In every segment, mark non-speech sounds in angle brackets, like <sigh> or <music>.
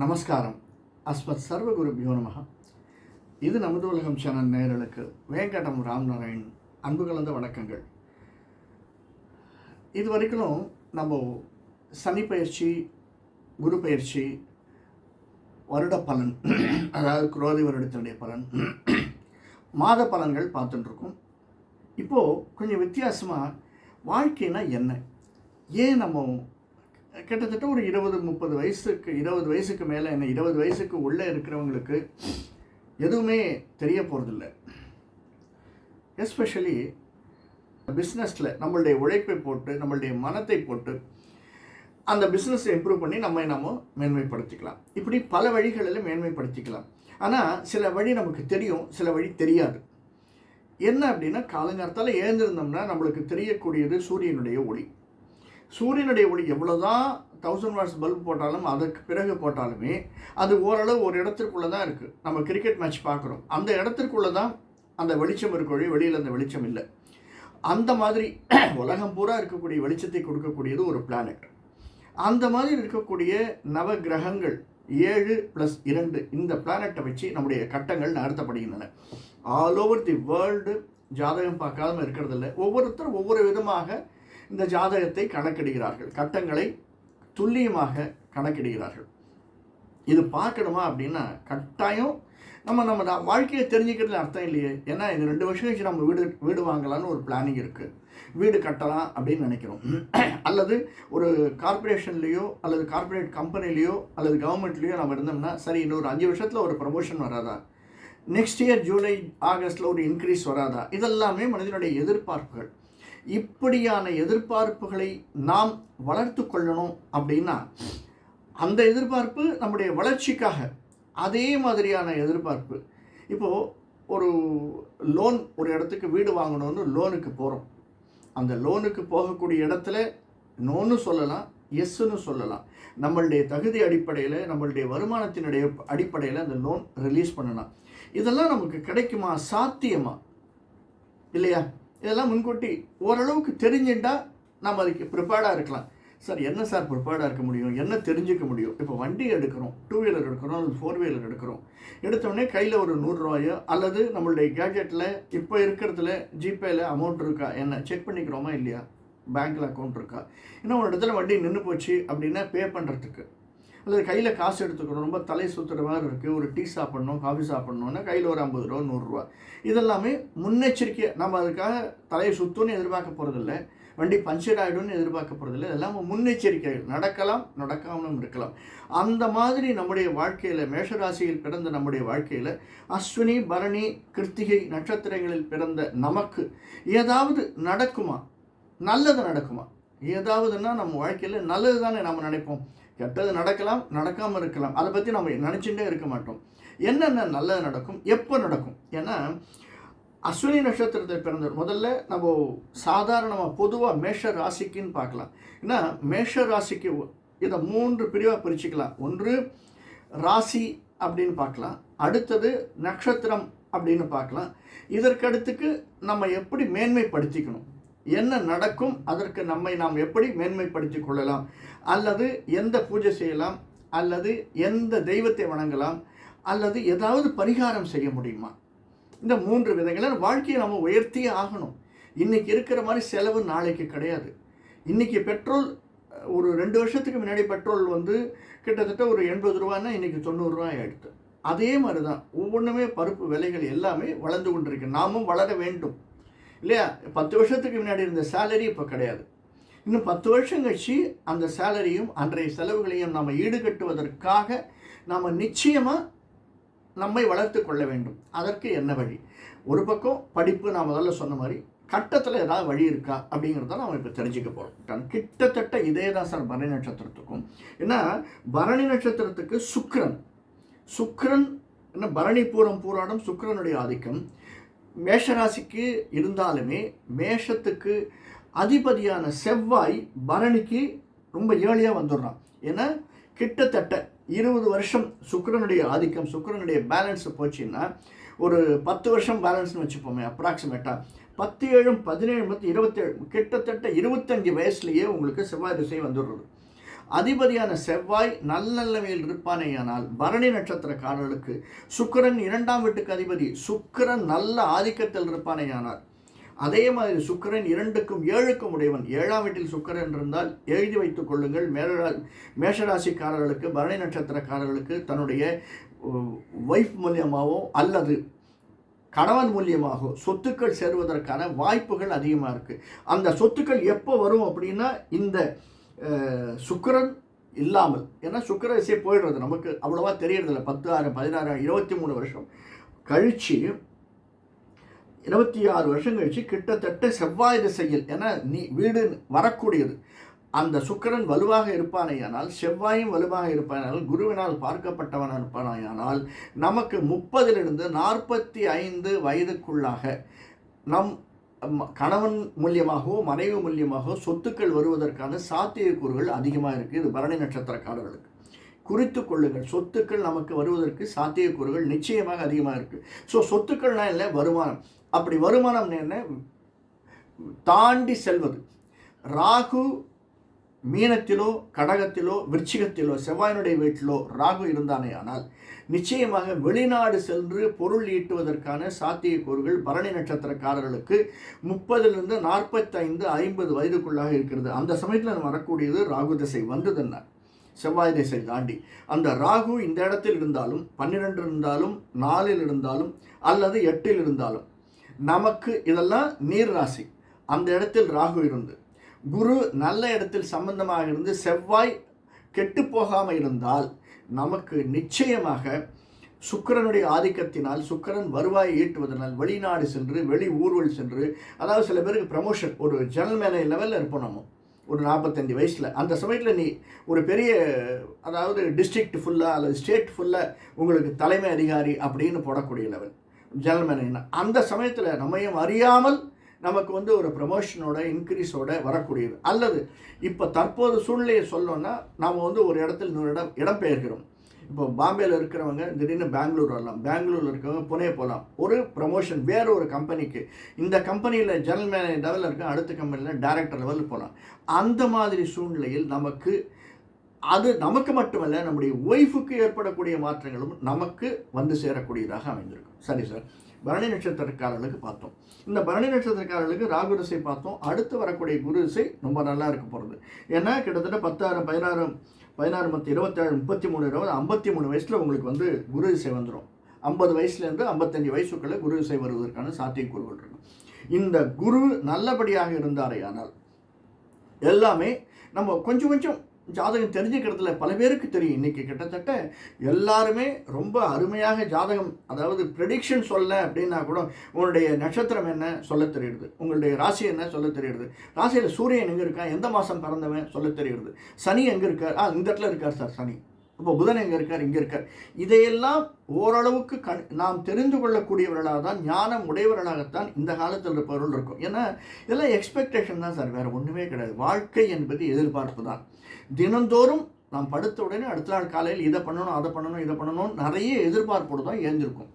நமஸ்காரம். அஸ்மத் சர்வகுருபியோ நமக இது நமது உலகம் சேனல் நேயர்களுக்கு வேங்கடம் ராம்நாராயண் அன்பு கலந்த வணக்கங்கள். இது வரைக்கும் நம்ம சனி பயிற்சி குரு பயிற்சி வருட பலன் அதாவது குரோதி வருடத்தினுடைய பலன் மாத பலன்கள் பார்த்துட்டுருக்கோம். இப்போது கொஞ்சம் வித்தியாசமாக வாழ்க்கைனா என்ன? ஏன் நம்ம கிட்டத்தட்ட ஒரு இருபது முப்பது வயசுக்கு இருபது வயசுக்கு மேலே என்ன இருபது வயசுக்கு உள்ளே இருக்கிறவங்களுக்கு எதுவுமே தெரிய போகிறதில்ல எஸ்பெஷலி பிஸ்னஸில் நம்மளுடைய உழைப்பை போட்டு நம்மளுடைய மனத்தை போட்டு அந்த பிஸ்னஸை இம்ப்ரூவ் பண்ணி நம்மை நம்ம மேன்மைப்படுத்திக்கலாம். இப்படி பல வழிகளில் மேன்மைப்படுத்திக்கலாம். ஆனால் சில வழி நமக்கு தெரியும் சில வழி தெரியாது. என்ன அப்படின்னா காலங்காலத்தால் ஏழுந்திருந்தோம்னா நம்மளுக்கு தெரியக்கூடியது சூரியனுடைய ஒளி. சூரியனுடைய ஒளி எவ்வளோதான் தௌசண்ட் வாட்ஸ் பல்ப் போட்டாலும் அதற்கு பிறகு போட்டாலுமே அது ஓரளவு ஒரு இடத்திற்குள்ளே தான் இருக்குது நம்ம கிரிக்கெட் மேட்ச் பார்க்குறோம். அந்த இடத்திற்குள்ளே தான் அந்த வெளிச்சம் இருக்கக்கூடிய வெளியில் அந்த வெளிச்சம் இல்லை. அந்த மாதிரி <clears throat> உலகம் பூரா இருக்கக்கூடிய வெளிச்சத்தை கொடுக்கக்கூடியது ஒரு பிளானட் அந்த மாதிரி இருக்கக்கூடிய நவ கிரகங்கள் ஏழு ப்ளஸ் இரண்டு இந்த பிளானட்டை வச்சு நம்முடைய கட்டங்கள் நடத்தப்படுகின்றன ஆல் ஓவர் தி வேர்ல்டு ஜாதகம் பார்க்காம இருக்கிறதில்ல. ஒவ்வொருத்தரும் ஒவ்வொரு விதமாக இந்த ஜாதகத்தை கணக்கிடுகிறார்கள். கட்டங்களை துல்லியமாக கணக்கிடுகிறார்கள். இது பார்க்கணுமா அப்படின்னா கட்டாயம் நம்ம நம்ம வாழ்க்கையை தெரிஞ்சுக்கிறதுல அர்த்தம் இல்லையே. ஏன்னா இது ரெண்டு வருஷம் கழிச்சு நம்ம வீடு வீடு வாங்கலாம்னு ஒரு பிளானிங் இருக்குது வீடு கட்டலாம் அப்படின்னு நினைக்கிறோம். <clears throat> அல்லது ஒரு கார்ப்பரேஷன்லேயோ அல்லது கார்ப்பரேட் கம்பெனிலேயோ அல்லது கவர்மெண்ட்லேயோ நம்ம இருந்தோம்னா சரி இன்னொரு அஞ்சு வருஷத்தில் ஒரு ப்ரமோஷன் வராதா? நெக்ஸ்ட் இயர் ஜூலை ஆகஸ்ட்டில் ஒரு இன்க்ரீஸ் வராதா? இதெல்லாமே மனிதனுடைய எதிர்பார்ப்புகள். இப்படியான எதிர்பார்ப்புகளை நாம் வளர்த்து கொள்ளணும் அப்படின்னா அந்த எதிர்பார்ப்பு நம்முடைய வளர்ச்சிக்காக அதே மாதிரியான எதிர்பார்ப்பு. இப்போது ஒரு லோன் ஒரு இடத்துக்கு வீடு வாங்கணும்னு லோனுக்கு போகிறோம் அந்த லோனுக்கு போகக்கூடிய இடத்துல நோன்னு சொல்லலாம் எஸ்ன்னு சொல்லலாம். நம்மளுடைய தகுதி அடிப்படையில் நம்மளுடைய வருமானத்தினுடைய அடிப்படையில் அந்த லோன் ரிலீஸ் பண்ணலாம். இதெல்லாம் நமக்கு கிடைக்குமா? சாத்தியமா? இல்லையா? இதெல்லாம் முன்கூட்டி ஓரளவுக்கு தெரிஞ்சுட்டா நம்ம அதுக்கு ப்ரிப்பேர்டாக இருக்கலாம். சார் என்ன சார் ப்ரிப்பேர்டாக இருக்க முடியும்? என்ன தெரிஞ்சுக்க முடியும்? இப்போ வண்டி எடுக்கிறோம். டூ வீலர் எடுக்கிறோம் அல்லது ஃபோர் வீலர் எடுக்கிறோம். எடுத்தோடனே கையில் ஒரு நூறுரூவாயோ அல்லது நம்மளுடைய கேஜெட்டில் இப்போ இருக்கிறதுல ஜிபேயில் அமௌண்ட் இருக்கா? என்ன? செக் பண்ணிக்கிறோமா? இல்லையா? பேங்க்கில் அக்கௌண்ட் இருக்கா? இன்னும் ஒரு இடத்துல வண்டி நின்று போச்சு அப்படின்னா பே பண்ணுறதுக்கு அல்லது கையில் காசு எடுத்துக்கணும். ரொம்ப தலை சுற்றுற மாதிரி இருக்குது ஒரு டீ சாப்பிட்ணும் காஃபி சாப்பிட்ணுன்னா கையில் ஒரு ஐம்பது ரூபா நூறுரூவா இதெல்லாமே முன்னெச்சரிக்கை நம்ம அதுக்காக தலையை சுத்தணும்னு எதிர்பார்க்க போகிறதில்ல வண்டி பஞ்சர் ஆகிடும்னு எதிர்பார்க்க போகிறதில்ல இதெல்லாம் முன்னெச்சரிக்கை. நடக்கலாம் நடக்காமலும் இருக்கலாம். அந்த மாதிரி நம்முடைய வாழ்க்கையில் மேஷராசியில் பிறந்த நம்முடைய வாழ்க்கையில் அஸ்வினி பரணி கிருத்திகை நட்சத்திரங்களில் பிறந்த நமக்கு ஏதாவது நடக்குமா? நல்லது நடக்குமா? ஏதாவதுன்னா நம்ம வாழ்க்கையில் நல்லது தானே நம்ம நினைப்போம். கெட்டது நடக்கலாம் நடக்காமல் இருக்கலாம். அதை பற்றி நம்ம நினச்சிட்டே இருக்க மாட்டோம். என்னென்ன நல்லது நடக்கும் எப்போ நடக்கும்? ஏன்னா அஸ்வினி நட்சத்திரத்தில் பிறந்தவர். முதல்ல நம்ம சாதாரணமாக பொதுவாக மேஷ ராசிக்குன்னு பார்க்கலாம். ஏன்னா மேஷ ராசிக்கு இதை மூன்று பிரிவாக பிரிச்சுக்கலாம். ஒன்று ராசி அப்படின்னு பார்க்கலாம். அடுத்தது நட்சத்திரம் அப்படின்னு பார்க்கலாம். இதற்கடுத்துக்கு நம்ம எப்படி மேன்மைப்படுத்திக்கணும்? என்ன நடக்கும்? அதற்கு நம்மை நாம் எப்படி மேன்மைப்படுத்திக் கொள்ளலாம்? அல்லது எந்த பூஜை செய்யலாம் அல்லது எந்த தெய்வத்தை வணங்கலாம் அல்லது ஏதாவது பரிகாரம் செய்ய முடியுமா? இந்த மூன்று விதங்களை வாழ்க்கையை நம்ம உயர்த்தியே ஆகணும். இன்றைக்கி இருக்கிற மாதிரி செலவு நாளைக்கு கிடையாது. இன்னைக்கு பெட்ரோல் ஒரு ரெண்டு வருஷத்துக்கு முன்னாடி பெட்ரோல் வந்து கிட்டத்தட்ட ஒரு எண்பது ரூபான்னா இன்னைக்கு தொண்ணூறுரூவா ஆகிடுது அதே மாதிரி தான் ஒவ்வொன்றுமே பருப்பு விலைகள் எல்லாமே வளர்ந்து கொண்டிருக்கு. நாமும் வளர வேண்டும். இல்லையா? பத்து வருஷத்துக்கு முன்னாடி இருந்த சேலரி இப்போ கிடையாது. இன்னும் பத்து வருஷம் கழிச்சு அந்த சேலரியும் அன்றைய செலவுகளையும் நாம் ஈடுகட்டுவதற்காக நாம் நிச்சயமாக நம்மை வளர்த்து கொள்ள வேண்டும். அதற்கு என்ன வழி? ஒரு பக்கம் படிப்பு நான் முதல்ல சொன்ன மாதிரி கட்டத்தில் ஏதாவது வழி இருக்கா அப்படிங்கிறத நம்ம இப்போ தெரிஞ்சுக்க போகிறோம் கிட்டத்தட்ட இதே தான் சார் பரணி நட்சத்திரத்துக்கும். ஏன்னா பரணி நட்சத்திரத்துக்கு சுக்ரன் சுக்ரன் என்ன பரணி பூரம் பூராடம் சுக்கிரனுடைய ஆதிக்கம். மேஷராசிக்கு இருந்தாலுமே மேஷத்துக்கு அதிபதியான செவ்வாய் பரணிக்கு ரொம்ப ஏழையாக வந்துடுறான். ஏன்னா கிட்டத்தட்ட இருபது வருஷம் சுக்கரனுடைய ஆதிக்கம் சுக்கிரனுடைய பேலன்ஸ் போச்சுன்னா ஒரு பத்து வருஷம் பேலன்ஸ்னு வச்சுப்போமே அப்ராக்சிமேட்டாக பத்து ஏழும் பதினேழு பத்து இருபத்தேழு கிட்டத்தட்ட இருபத்தஞ்சு வயசுலேயே உங்களுக்கு செவ்வாய் திசை வந்துடுறது. அதிபதியான செவ்வாய் நல்ல நல்லநிலைமையில் இருப்பானேயானால் பரணி நட்சத்திரக்காரர்களுக்கு சுக்கரன் இரண்டாம் வீட்டுக்கு அதிபதி சுக்கரன் நல்ல ஆதிக்கத்தில் இருப்பானேயானால் அதே மாதிரி சுக்கரன் இரண்டுக்கும் ஏழுக்கும் உடையவன். ஏழாம் வீட்டில் சுக்கரன் இருந்தால் எழுதி வைத்துக் கொள்ளுங்கள். மேலரா மேஷராசிக்காரர்களுக்கு பரணி நட்சத்திரக்காரர்களுக்கு தன்னுடைய ஒய்ஃப் மூலியமாகவோ அல்லது கணவன் மூலியமாக சொத்துக்கள் சேருவதற்கான வாய்ப்புகள் அதிகமாக இருக்குது அந்த சொத்துக்கள் எப்போ வரும் அப்படின்னா இந்த சுக்கரன் சுக்கிரன் இல்லாமல். ஏன்னா சுக்கர திசை போயிடுறது. நமக்கு அவ்வளோவா தெரியறதில்ல. பத்து ஆறு பதினாறு இருபத்தி மூணு வருஷம் கழிச்சு இருபத்தி ஆறு வருஷம் கழிச்சு கிட்டத்தட்ட செவ்வாய் திசையில் ஏன்னா நீ வீடு வரக்கூடியது. அந்த சுக்கிரன் வலுவாக இருப்பானேயானால் செவ்வாயும் வலுவாக இருப்பானால் குருவினால் பார்க்கப்பட்டவன் இருப்பானேயானால் நமக்கு முப்பதிலிருந்து நாற்பத்தி ஐந்து வயதுக்குள்ளாக நம் கணவன் மூலியமாகவோ மனைவி மூலியமாகவோ சொத்துக்கள் வருவதற்கான சாத்தியக்கூறுகள் அதிகமாக இருக்குது இது பரணி நட்சத்திரக்காரர்களுக்கு. குறித்து கொள்ளுங்கள். சொத்துக்கள் நமக்கு வருவதற்கு சாத்தியக்கூறுகள் நிச்சயமாக அதிகமாக இருக்குது ஸோ சொத்துக்கள்னால் இல்லை வருமானம். அப்படி வருமானம் என்ன? தாண்டி செல்வது. ராகு மீனத்திலோ கடகத்திலோ விருச்சிகத்திலோ செவ்வாயினுடைய வீட்டிலோ ராகு இருந்தானே ஆனால் நிச்சயமாக வெளிநாடு சென்று பொருள் ஈட்டுவதற்கான சாத்தியக்கூறுகள் பரணி நட்சத்திரக்காரர்களுக்கு முப்பதிலிருந்து நாற்பத்தைந்து ஐம்பது வயதுக்குள்ளாக இருக்கிறது. அந்த சமயத்தில் வரக்கூடியது ராகு திசை வந்ததுன்னா செவ்வாய் திசை தாண்டி. அந்த ராகு இந்த இடத்தில் இருந்தாலும் பன்னிரெண்டு இருந்தாலும் நாலில் இருந்தாலும் அல்லது எட்டில் இருந்தாலும் நமக்கு இதெல்லாம் நீர் ராசி. அந்த இடத்தில் ராகு இருந்து குரு நல்ல இடத்தில் சம்பந்தமாக இருந்து செவ்வாய் கெட்டு போகாமல் இருந்தால் நமக்கு நிச்சயமாக சுக்கிரனுடைய ஆதிக்கத்தினால் சுக்கிரன் வருவாயை ஈட்டுவதனால் வெளிநாடு சென்று வெளி ஊர்வல் சென்று அதாவது சில பேருக்கு ப்ரமோஷன் ஒரு ஜெனரல் மேனேஜ் லெவலில் இருப்போம் நம்ம. ஒரு நாற்பத்தஞ்சு வயசில். அந்த சமயத்தில் நீ ஒரு பெரிய அதாவது டிஸ்ட்ரிக்ட் ஃபுல்லாக அல்லது ஸ்டேட் ஃபுல்லாக உங்களுக்கு தலைமை அதிகாரி அப்படின்னு போடக்கூடிய லெவல் ஜெனரல் அந்த சமயத்தில் நம்மையும் அறியாமல் நமக்கு வந்து ஒரு ப்ரமோஷனோட இன்க்ரீஸோட வரக்கூடியது. அல்லது இப்போ தற்போது சூழ்நிலையை சொல்லணும்னா நாம் வந்து ஒரு இடத்துல இன்னொரு இடம் இடம்பெயர்கிறோம். இப்போ பாம்பேயில் இருக்கிறவங்க திடீர்னு பெங்களூர் வரலாம். பெங்களூரில் இருக்கிறவங்க புனே போகலாம் ஒரு ப்ரமோஷன் வேற ஒரு கம்பெனிக்கு இந்த கம்பெனியில் ஜெனரல் மேனேஜர் லெவலில் இருக்க அடுத்த கம்பெனியில் டேரக்டர் லெவலில் போகலாம் அந்த மாதிரி சூழ்நிலையில் நமக்கு அது நமக்கு மட்டுமல்ல நம்முடைய ஒய்ஃபுக்கு ஏற்படக்கூடிய மாற்றங்களும் நமக்கு வந்து சேரக்கூடியதாக அமைந்திருக்கும். சரி சார் பரணி நட்சத்திரக்காரர்களுக்கு பார்த்தோம். இந்த பரணி நட்சத்திரக்காரர்களுக்கு ராகு ரிசை பார்த்தோம். அடுத்து வரக்கூடிய குரு இசை ரொம்ப நல்லா இருக்க போகிறது ஏன்னா கிட்டத்தட்ட பத்தாயிரம் பதினாறு பதினாறு மற்ற இருபத்தேழு முப்பத்தி மூணு இருபது ஐம்பத்தி மூணு வயசில் உங்களுக்கு வந்து குரு இசை வந்துடும் ஐம்பது வயசுலேருந்து ஐம்பத்தஞ்சு வயசுக்குள்ளே குரு இசை வருவதற்கான சாத்தியக்கூறுகள் இருக்கும். இந்த குரு நல்லபடியாக இருந்தாரே ஆனால் எல்லாமே நம்ம கொஞ்சம் கொஞ்சம் ஜாதகம் தெரிஞ்சுக்கிறதுல பல பேருக்கு தெரியும். இன்னைக்கு கிட்டத்தட்ட எல்லாருமே ரொம்ப அருமையாக ஜாதகம் அதாவது ப்ரெடிக்ஷன் சொல்ல அப்படின்னா கூட உங்களுடைய நட்சத்திரம் என்ன சொல்ல தெரியுது. உங்களுடைய ராசி என்ன சொல்ல தெரியுது. ராசியில் சூரியன் எங்கே இருக்கா எந்த மாதம் பிறந்தவன் சொல்ல தெரியுது. சனி எங்கே இருக்கார்? ஆ இந்த இடத்துல இருக்கார் சார் சனி. இப்போ புதன் எங்கே இருக்கார்? இங்கே இருக்கார். இதையெல்லாம் ஓரளவுக்கு கண் நாம் தெரிந்து கொள்ளக்கூடியவர்களாக தான் ஞானம் உடையவர்களாகத்தான் இந்த காலத்தில் இருப்பவர்கள் இருக்கும். ஏன்னா இதெல்லாம் எக்ஸ்பெக்டேஷன் தான் சார். வேறு ஒன்றுமே கிடையாது. வாழ்க்கை என்பது எதிர்பார்ப்பு தான். தினந்தோறும் நாம் படுத்த உடனே அடுத்த நாள் காலையில் இதை பண்ணணும் அதை பண்ணணும் இதை பண்ணணும் நிறைய எதிர்பார்ப்போடு தான் ஏந்திருக்கும்.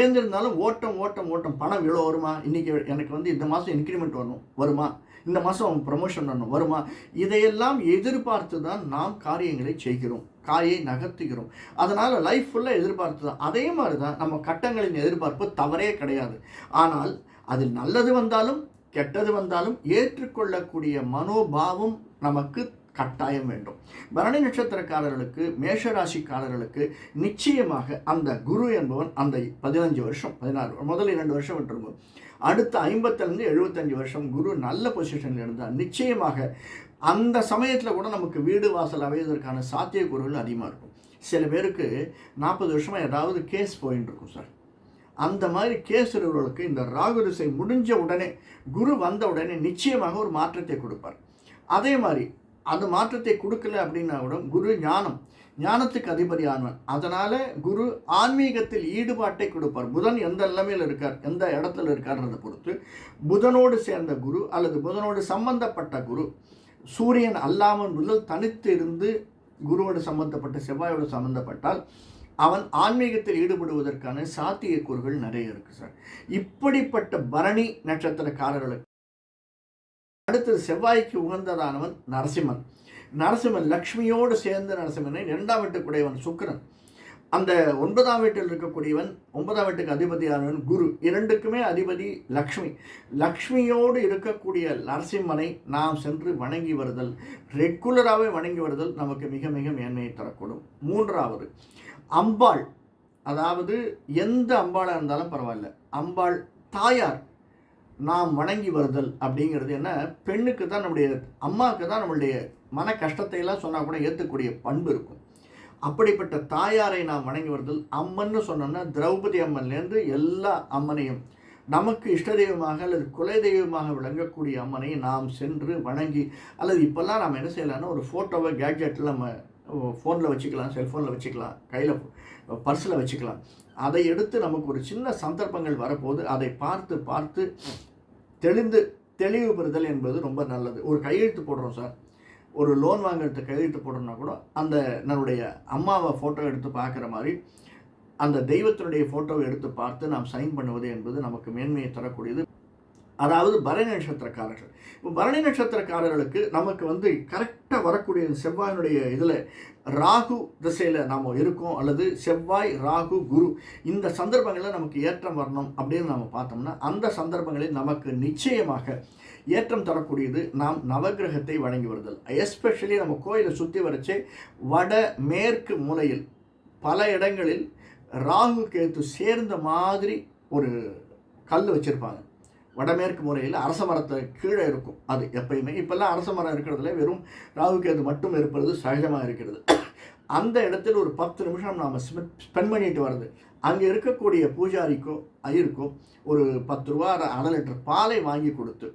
ஏந்திருந்தாலும் ஓட்டம் ஓட்டம் ஓட்டம். பணம் இவ்வளோ வருமா? இன்றைக்கி எனக்கு வந்து இந்த மாதம் இன்க்ரிமெண்ட் வரணும். வருமா? இந்த மாதம் ப்ரமோஷன் பண்ணணும் வருமா? இதையெல்லாம் எதிர்பார்த்து தான் நாம் காரியங்களை செய்கிறோம். காயை நகர்த்துகிறோம். அதனால் லைஃப் ஃபுல்லாக எதிர்பார்த்து தான் அதே மாதிரி தான் நம்ம கட்டங்களின் எதிர்பார்ப்பு தவறே கிடையாது. ஆனால் அதில் நல்லது வந்தாலும் கெட்டது வந்தாலும் ஏற்றுக்கொள்ளக்கூடிய மனோபாவம் நமக்கு கட்டாயம் வேண்டும். பரணி நட்சத்திரக்காரர்களுக்கு மேஷராசிக்காரர்களுக்கு நிச்சயமாக அந்த குரு என்பவன் அந்த பதினஞ்சு வருஷம் பதினாறு முதல் இரண்டு வருஷம் விட்டுருக்கும் அடுத்த ஐம்பத்திலிருந்து எழுபத்தஞ்சு வருஷம் குரு நல்ல பொசிஷனில் இருந்தால் நிச்சயமாக அந்த சமயத்தில் கூட நமக்கு வீடு வாசல் அமைவதற்கான சாத்தியக்கூறுகள் அதிகமாக இருக்கும். சில பேருக்கு நாற்பது வருஷமாக ஏதாவது கேஸ் போயின்னு இருக்கும் சார். அந்த மாதிரி கேஸ் இருக்கிறவர்களுக்கு இந்த ராகு திசை முடிஞ்ச உடனே குரு வந்த உடனே நிச்சயமாக ஒரு மாற்றத்தை கொடுப்பார். அதே மாதிரி அந்த மாற்றத்தை கொடுக்கல அப்படின்னா கூட குரு ஞானம் ஞானத்துக்கு அதிபதியானவன். அதனால் குரு ஆன்மீகத்தில் ஈடுபாட்டை கொடுப்பார். புதன் எந்த நிலைமையில் இருக்கார் எந்த இடத்துல இருக்கார்ன்றதை பொறுத்து புதனோடு சேர்ந்த குரு அல்லது புதனோடு சம்பந்தப்பட்ட குரு சூரியன் அல்லாமல் முதல் தனித்து இருந்து குருவோடு சம்பந்தப்பட்ட செவ்வாயோடு சம்பந்தப்பட்டால் அவன் ஆன்மீகத்தில் ஈடுபடுவதற்கான சாத்தியக்கூறுகள் நிறைய இருக்குது சார். இப்படிப்பட்ட பரணி நட்சத்திரக்காரர்களுக்கு அடுத்தது செவ்வாய்க்கு உகந்ததானவன் நரசிம்மன். நரசிம்மன் லக்ஷ்மியோடு சேர்ந்த நரசிம்மனை இரண்டாம் வீட்டுக்குடையவன் சுக்கிரன். அந்த ஒன்பதாம் வீட்டில் இருக்கக்கூடியவன் ஒன்பதாம் வீட்டுக்கு அதிபதியானவன் குரு. இரண்டுக்குமே அதிபதி லக்ஷ்மி. லக்ஷ்மியோடு இருக்கக்கூடிய நரசிம்மனை நாம் சென்று வணங்கி வருதல் ரெகுலராகவே வணங்கி வருதல் நமக்கு மிக மிக மேன்மையை தரக்கூடும். மூன்றாவது அம்பாள். அதாவது எந்த அம்பாளாக இருந்தாலும் பரவாயில்ல. அம்பாள் தாயார். நாம் வணங்கி வருதல் அப்படிங்கிறது என்ன? பெண்ணுக்கு தான் நம்முடைய அம்மாவுக்கு தான் நம்மளுடைய மன கஷ்டத்தை எல்லாம் சொன்னால் கூட ஏற்றக்கூடிய பண்பு இருக்கும். அப்படிப்பட்ட தாயாரை நாம் வணங்கி வருதல் அம்மன்னு சொன்னோம்னா திரௌபதி அம்மன்லேருந்து எல்லா அம்மனையும் நமக்கு இஷ்ட தெய்வமாக அல்லது குலை தெய்வமாக விளங்கக்கூடிய அம்மனை நாம் சென்று வணங்கி அல்லது இப்போல்லாம் நாம் என்ன செய்யலாம்னா ஒரு ஃபோட்டோவை கேட்ஜெட்டில் நம்ம ஃபோனில் வச்சுக்கலாம் செல்ஃபோனில் வச்சுக்கலாம் கையில் பர்ஸில் வச்சுக்கலாம். அதை எடுத்து நமக்கு ஒரு சின்ன சந்தர்ப்பங்கள் வரப்போது அதை பார்த்து பார்த்து தெளிந்து தெளிவு பெறுதல் என்பது ரொம்ப நல்லது. ஒரு கையெழுத்து போடுறோம் சார். ஒரு லோன் வாங்குறது கையெழுத்து போடுறோம்னா கூட அந்த நம்முடைய அம்மாவை ஃபோட்டோ எடுத்து பார்க்குற மாதிரி அந்த தெய்வத்தினுடைய ஃபோட்டோவை எடுத்து பார்த்து நாம் சைன் பண்ணுவது என்பது நமக்கு மேன்மையை தரக்கூடியது. அதாவது பரணி நட்சத்திரக்காரர்கள். இப்போ பரணி நட்சத்திரக்காரர்களுக்கு நமக்கு வந்து கரெக்டாக வரக்கூடிய செவ்வாயினுடைய இதில் ராகு திசையில் நாம் இருக்கோம் அல்லது செவ்வாய் ராகு குரு இந்த சந்தர்ப்பங்களில் நமக்கு ஏற்றம் வரணும் அப்படின்னு நம்ம பார்த்தோம்னா அந்த சந்தர்ப்பங்களில் நமக்கு நிச்சயமாக ஏற்றம் தரக்கூடியது நாம் நவகிரகத்தை வழங்கி வருதல். எஸ்பெஷலி நம்ம கோயிலை சுற்றி வரைச்சே வட மேற்கு மூலையில் பல இடங்களில் ராகு கேத்து சேர்ந்த மாதிரி ஒரு கல் வச்சுருப்பாங்க. வடமேற்கு முறையில் அரச மரத்தை கீழே இருக்கும். அது எப்பயுமே இப்போல்லாம் அரச மரம் இருக்கிறதுல வெறும் ராகுகேது மட்டும் இருப்பது சகஜமாக இருக்கிறது. அந்த இடத்தில் ஒரு பத்து நிமிஷம் நாம் ஸ்பெண்ட் பண்ணிட்டு வர்றது. அங்கே இருக்கக்கூடிய பூஜாரிக்கோ ஐயருக்கோ ஒரு பத்து ரூபா அரை லிட்டர் பாலை வாங்கி கொடுத்து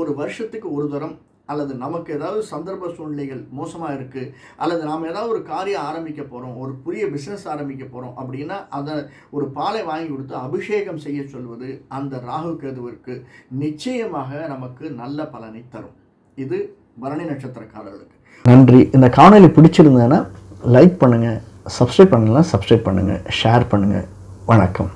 ஒரு வருஷத்துக்கு ஒரு தரம் அல்லது நமக்கு ஏதாவது சந்தர்ப்ப சூழ்நிலைகள் மோசமாக இருக்குது அல்லது நாம் ஏதாவது ஒரு காரியம் ஆரம்பிக்க போகிறோம் ஒரு புதிய பிஸ்னஸ் ஆரம்பிக்க போகிறோம் அப்படின்னா அதை ஒரு பாலை வாங்கி கொடுத்து அபிஷேகம் செய்ய சொல்வது அந்த ராகு கேதுவிற்கு நிச்சயமாக நமக்கு நல்ல பலனை தரும். இது பரணி நட்சத்திரக்காரர்களுக்கு. நன்றி. இந்த காணொலி பிடிச்சிருந்தேன்னா லைக் பண்ணுங்கள் சப்ஸ்கிரைப் பண்ணலாம் சப்ஸ்கிரைப் பண்ணுங்கள் ஷேர் பண்ணுங்கள் வணக்கம்.